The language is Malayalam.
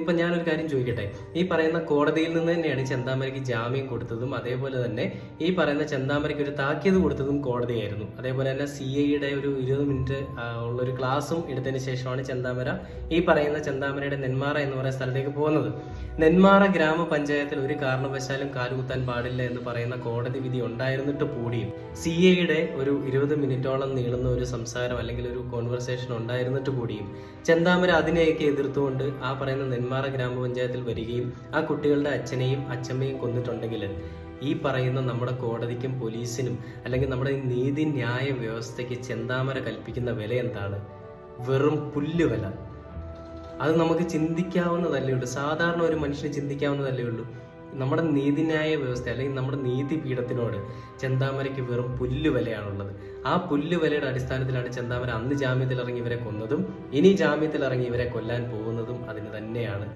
ഇപ്പൊ ഞാനൊരു കാര്യം ചോദിക്കട്ടെ? ഈ പറയുന്ന കോടതിയിൽ നിന്ന് തന്നെയാണ് ചെന്താമരയ്ക്ക് ജാമ്യം കൊടുത്തതും അതേപോലെ തന്നെ ഈ പറയുന്ന ചെന്താമരയ്ക്ക് ഒരു താക്കീത് കൊടുത്തതും കോടതിയായിരുന്നു. അതേപോലെ തന്നെ സി ഐയുടെ ഒരു ഇരുപത് മിനിറ്റ് ഉള്ള ഒരു ക്ലാസ്സും എടുത്തതിന് ശേഷമാണ് ചെന്താമര ഈ പറയുന്ന ചെന്താമരയുടെ നെന്മാറ എന്ന് പറയുന്ന സ്ഥലത്തേക്ക് പോകുന്നത്. നെന്മാറ ഗ്രാമപഞ്ചായത്തിൽ ഒരു കാരണവശാലും കാലുകുത്താൻ പാടില്ല എന്ന് പറയുന്ന കോടതി വിധി ഉണ്ടായിരുന്നിട്ട് കൂടിയും സി ഐയുടെ ഒരു ഇരുപത് മിനിറ്റോളം നീളുന്ന ഒരു സംസാരം അല്ലെങ്കിൽ ഒരു കോൺവെർസേഷൻ ഉണ്ടായിരുന്നിട്ട് കൂടിയും ചെന്താമര അതിനെയൊക്കെ എതിർത്തുകൊണ്ട് ആ പറയുന്ന നെന്മാറ ഗ്രാമപഞ്ചായത്തിൽ വരികയും ആ കുട്ടികളുടെ അച്ഛനെയും അച്ഛമ്മയും കൊന്നിട്ടുണ്ടെങ്കിൽ ഈ പറയുന്ന നമ്മുടെ കോടതിക്കും പോലീസിനും അല്ലെങ്കിൽ നമ്മുടെ ഈ നീതി ന്യായ വ്യവസ്ഥയ്ക്ക് ചെന്താമര കൽപ്പിക്കുന്ന വില എന്താണ്? വെറും പുല്ല് വില. അത് നമുക്ക് ചിന്തിക്കാവുന്നതല്ലേ ഉള്ളൂ. സാധാരണ ഒരു മനുഷ്യന് ചിന്തിക്കാവുന്നതല്ലേ ഉള്ളൂ. നമ്മുടെ നീതിന്യായ വ്യവസ്ഥ അല്ലെങ്കിൽ നമ്മുടെ നീതി നീതിപീഠത്തിനോട് ചെന്താമരയ്ക്ക് വെറും പുല്ല് വിലയാണുള്ളത് ആ പുല്ല് വിലയുടെ അടിസ്ഥാനത്തിലാണ് ചെന്താമര അന്ന് ജാമ്യത്തിൽ ഇറങ്ങി ഇവരെ കൊന്നതും ഇനി ജാമ്യത്തിൽ ഇറങ്ങി ഇവരെ കൊല്ലാൻ പോകുന്നതും അതിന് തന്നെയാണ്.